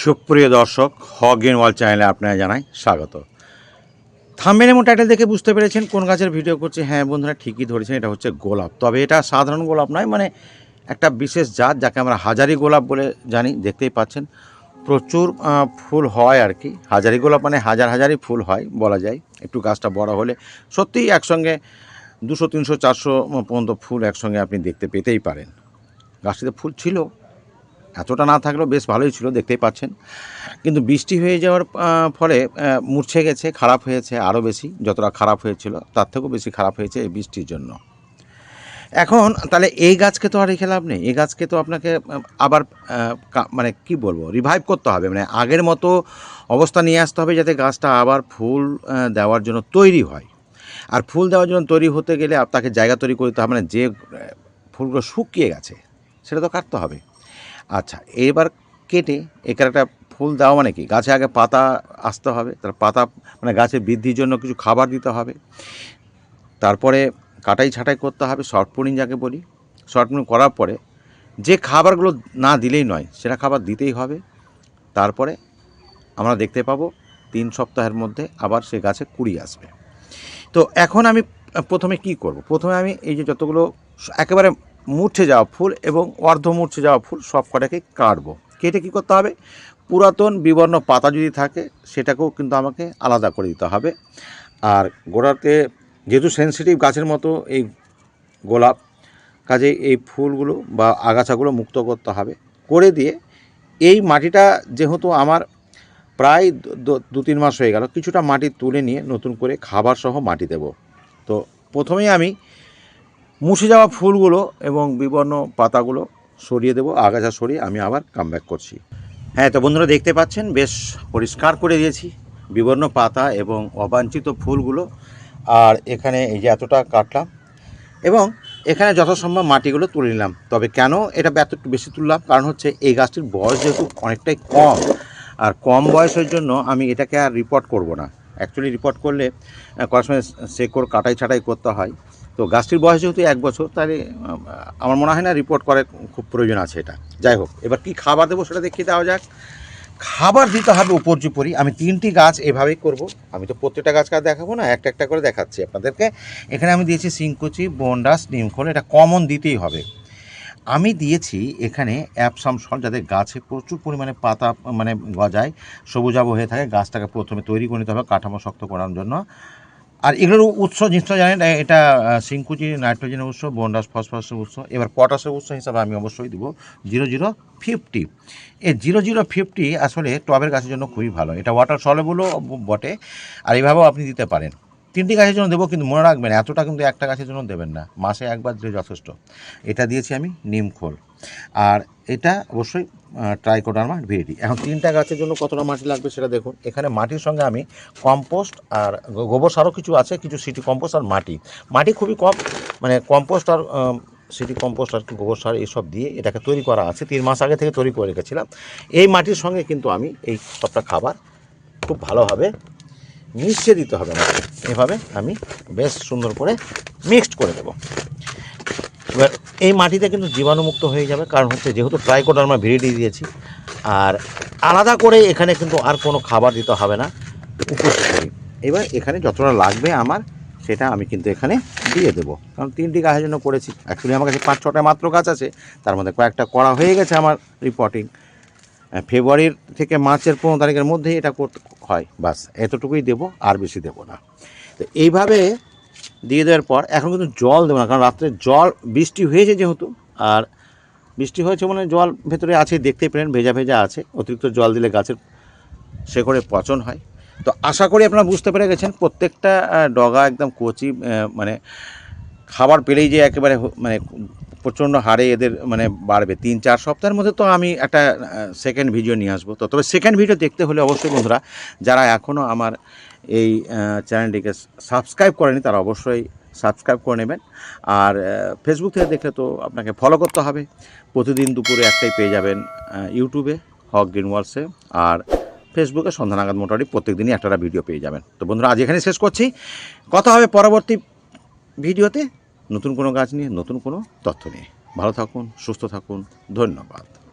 সুপ্রিয় দর্শক, হক গ্রিন ওয়াল চ্যানেলে আপনারা জানাই স্বাগত। থাম্বেল এবং টাইটেল দেখে বুঝতে পেরেছেন কোন গাছের ভিডিও করছে। হ্যাঁ বন্ধুরা, ঠিকই ধরেছেন, এটা হচ্ছে গোলাপ। তবে এটা সাধারণ গোলাপ নয় মানে একটা বিশেষ জাত যাকে আমরা হাজারি গোলাপ বলে জানি, দেখতেই পাচ্ছেন। প্রচুর ফুল হয় আর কি। হাজারি গোলাপ মানে হাজার হাজারই ফুল হয়, বলা যায়। একটু গাছটা বড় হলে সত্যিই একসঙ্গে দুশো, তিনশো, চারশো পর্যন্ত ফুল একসঙ্গে আপনি দেখতে পেতেই পারেন। গাছটিতে ফুল ছিল এতটা না থাকলেও বেশ ভালোই ছিল, দেখতেই পাচ্ছেন। কিন্তু বৃষ্টি হয়ে যাওয়ার ফলে মূর্ছে গেছে, খারাপ হয়েছে আরও বেশি, যতটা খারাপ হয়েছিল, তার থেকেও বেশি খারাপ হয়েছে এই বৃষ্টির জন্য। এখন, তাহলে এই গাছকে তো আর রেখে লাভ নেই। এই গাছকে তো আপনাকে আবার মানে কি বলব রিভাইভ করতে হবে। মানে আগের মতো অবস্থা নিয়ে আসতে হবে যাতে গাছটা আবার ফুল দেওয়ার জন্য তৈরি হয়। আর ফুল দেওয়ার জন্য তৈরি হতে গেলে তাকে জায়গা তৈরি করতে হবে। মানে যে ফুলগুলো শুকিয়ে গেছে, সেটা তো কাটতে হবে। আচ্ছা এবার কেটে এখানে একটা ফুল দেওয়া মানে কি? গাছে আগে পাতা আসতে হবে, তার পাতা মানে গাছের বৃদ্ধির জন্য কিছু খাবার দিতে হবে। তারপরে কাটাই ছাঁটাই করতে হবে, শর্ট পুনিং যাকে বলি। শর্ট পুনিং করার পরে যে খাবারগুলো না দিলেই নয়, সেটা খাবার দিতেই হবে। তারপরে আমরা দেখতে পাবো তিন সপ্তাহের মধ্যে আবার সে গাছে কুড়ি আসবে। তো এখন আমি প্রথমে কি করব? প্রথমে আমি এই যে যতগুলো, একেবারে মূর্ছে যাওয়া ফুল এবং অর্ধ মূর্ছে যাওয়া ফুল সব কটাকে কাটবো। কেটে কী করতে হবে? পুরাতন বিবর্ণ পাতা যদি থাকে, সেটাকেও কিন্তু আমাকে আলাদা করে দিতে হবে। আর গোড়াতে যেহেতু সেন্সিটিভ গাছের মতো এই গোলাপ, কাজে এই ফুলগুলো বা আগাছাগুলো মুক্ত করতে হবে। করে দিয়ে এই মাটিটা যেহেতু আমার প্রায় দু- তিন মাস হয়ে গেল, কিছুটা মাটি তুলে নিয়ে নতুন করে খাবার সহ মাটি দেব। তো প্রথমেই আমি মুছে যাওয়া ফুলগুলো এবং বিবর্ণ পাতাগুলো সরিয়ে দেবো, আগাছা সরিয়ে আমি আবার কামব্যাক করছি। হ্যাঁ তো বন্ধুরা দেখতে পাচ্ছেন, বেশ পরিষ্কার করে দিয়েছি বিবর্ণ পাতা এবং অবাঞ্ছিত ফুলগুলো। আর এখানে এই যে এতটা কাটলাম এবং এখানে যথাসম্ভব মাটিগুলো তুলে নিলাম। তবে কেন এটা এত বেশি তুললাম? কারণ হচ্ছে এই গাছটির বয়স যেহেতু অনেকটাই কম, আর কম বয়সের জন্য আমি এটাকে আর রিপোর্ট করব না। অ্যাকচুয়ালি রিপোর্ট করলে করার সময় শেকড় কাটাই ছাটাই করতে হয়। তো গাছটির বয়স যেহেতু এক বছর, তাহলে আমার মনে হয় না রিপোর্ট করার খুব প্রয়োজন আছে এটা। যাই হোক, এবার কি খাবার দেবো সেটা দেখিয়ে দেওয়া যাক। খাবার দিতে হবে উপর্যুপরি আমি তিনটি গাছ এভাবেই করব। আমি তো প্রত্যেকটা গাছ কাজ দেখাবো না, একটা একটা করে দেখাচ্ছি আপনাদেরকে। এখানে আমি দিয়েছি সিংকুচি বন্ডাস, নিমখোল, এটা কমন দিতেই হবে। আমি দিয়েছি এখানে অ্যাপসাম সল যাতে গাছে প্রচুর পরিমাণে পাতা মানে গজায়, সবুজাব হয়ে থাকে। গাছটাকে প্রথমে তৈরি করে নিতে হবে কাঠামো শক্ত করার জন্য। আর এগুলোর উৎস জিনিসটা জানেন এটা সিংকুচি, নাইট্রোজেনের উৎস বন্ডাস ফসফরাসের উৎস, এবার পটাশের উৎস হিসাবে আমি অবশ্যই দেবো জিরো জিরো ফিফটি। এই জিরো জিরো ফিফটি আসলে টবের গাছের জন্য খুবই ভালো। এটা ওয়াটার সলেবলও বটে, আর এইভাবেও আপনি দিতে পারেন। তিনটি গাছের জন্য দেবো, কিন্তু মনে রাখবেন, এতটা কিন্তু একটা গাছের জন্য দেবেন না। মাসে একবার দিলে যথেষ্ট। এটা দিয়েছি আমি নিমখোল আর এটা অবশ্যই ট্রাইকোডার্মা ভিরিটি এখন তিনটা গাছের জন্য কতটা মাটি লাগবে সেটা দেখুন। এখানে মাটির সঙ্গে আমি কম্পোস্ট আর গোবর সারও কিছু আছে, কিছু সিটি কম্পোস্ট আর মাটি। মাটি খুবই কম মানে কম্পোস্ট আর সিটি কম্পোস্ট আর গোবর সার এইসব দিয়ে এটাকে তৈরি করা আছে। তিন মাস আগে থেকে তৈরি করে রেখেছিলাম। এই মাটির সঙ্গে কিন্তু আমি এই সবটা খাবার খুব ভালোভাবে মিশিয়ে দিতে হবে আমাকে। এভাবে আমি বেশ সুন্দর করে মিক্সড করে দেবো। এবার এই মাটিতে কিন্তু জীবাণুমুক্ত হয়ে যাবে, কারণ হচ্ছে যেহেতু ট্রাইকোডার্মা ভিরিডি দিয়েছি, আর আলাদা করে এখানে কিন্তু আর কোনো খাবার দিতে হবে না, উপস্থিত এবার এখানে যতটা লাগবে আমার, সেটা আমি কিন্তু এখানে দিয়ে দেবো। কারণ তিনটি গাছের জন্য করেছি। অ্যাকচুয়ালি আমার কাছে পাঁচ, ছটা মাত্র গাছ আছে, তার মধ্যে কয়েকটা করা হয়ে গেছে আমার রিপোর্টিং ফেব্রুয়ারির থেকে মার্চের পনেরো তারিখের মধ্যেই এটা করতে হয়, বাস। এতটুকুই দেবো, আর বেশি দেবো না। তো এইভাবে দিয়ে দেওয়ার পর এখন কিন্তু জল দেবো না, কারণ রাত্রে জল, বৃষ্টি হয়েছে যেহেতু, আর বৃষ্টি হয়েছে মানে জল ভেতরে আছে দেখতে পেলেন, ভেজা ভেজা আছে, অতিরিক্ত জল দিলে গাছের শেকড়ে পচন হয়। তো আশা করি আপনারা বুঝতে পেরে গেছেন, প্রত্যেকটা ডগা একদম কচি মানে খাবার পেলেই যে একেবারে মানে প্রচণ্ড হারে এদের মানে বাড়বে। তিন, চার সপ্তাহের মধ্যে তো আমি একটা সেকেন্ড ভিডিও নিয়ে আসব। তো তবে সেকেন্ড ভিডিও দেখতে হলে অবশ্যই বন্ধুরা, যারা এখনও আমার এই চ্যানেলটিকে সাবস্ক্রাইব করেনি, তারা অবশ্যই সাবস্ক্রাইব করে নেবেন। আর ফেসবুক থেকে দেখলে তো আপনাকে ফলো করতে হবে। প্রতিদিন দুপুরে একটাই পেয়ে যাবেন ইউটিউবে হক গ্রিন ওয়ার্লসে আর ফেসবুকে সন্ধ্যা নাগাদ মোটামুটি প্রত্যেক দিনই একটা ভিডিও পেয়ে যাবেন। তো বন্ধুরা, আজ এখানে শেষ করছি। কথা হবে পরবর্তী ভিডিওতে নতুন কোনো গাছ নিয়ে নতুন কোনো তথ্য নিয়ে। ভালো থাকুন সুস্থ থাকুন। ধন্যবাদ।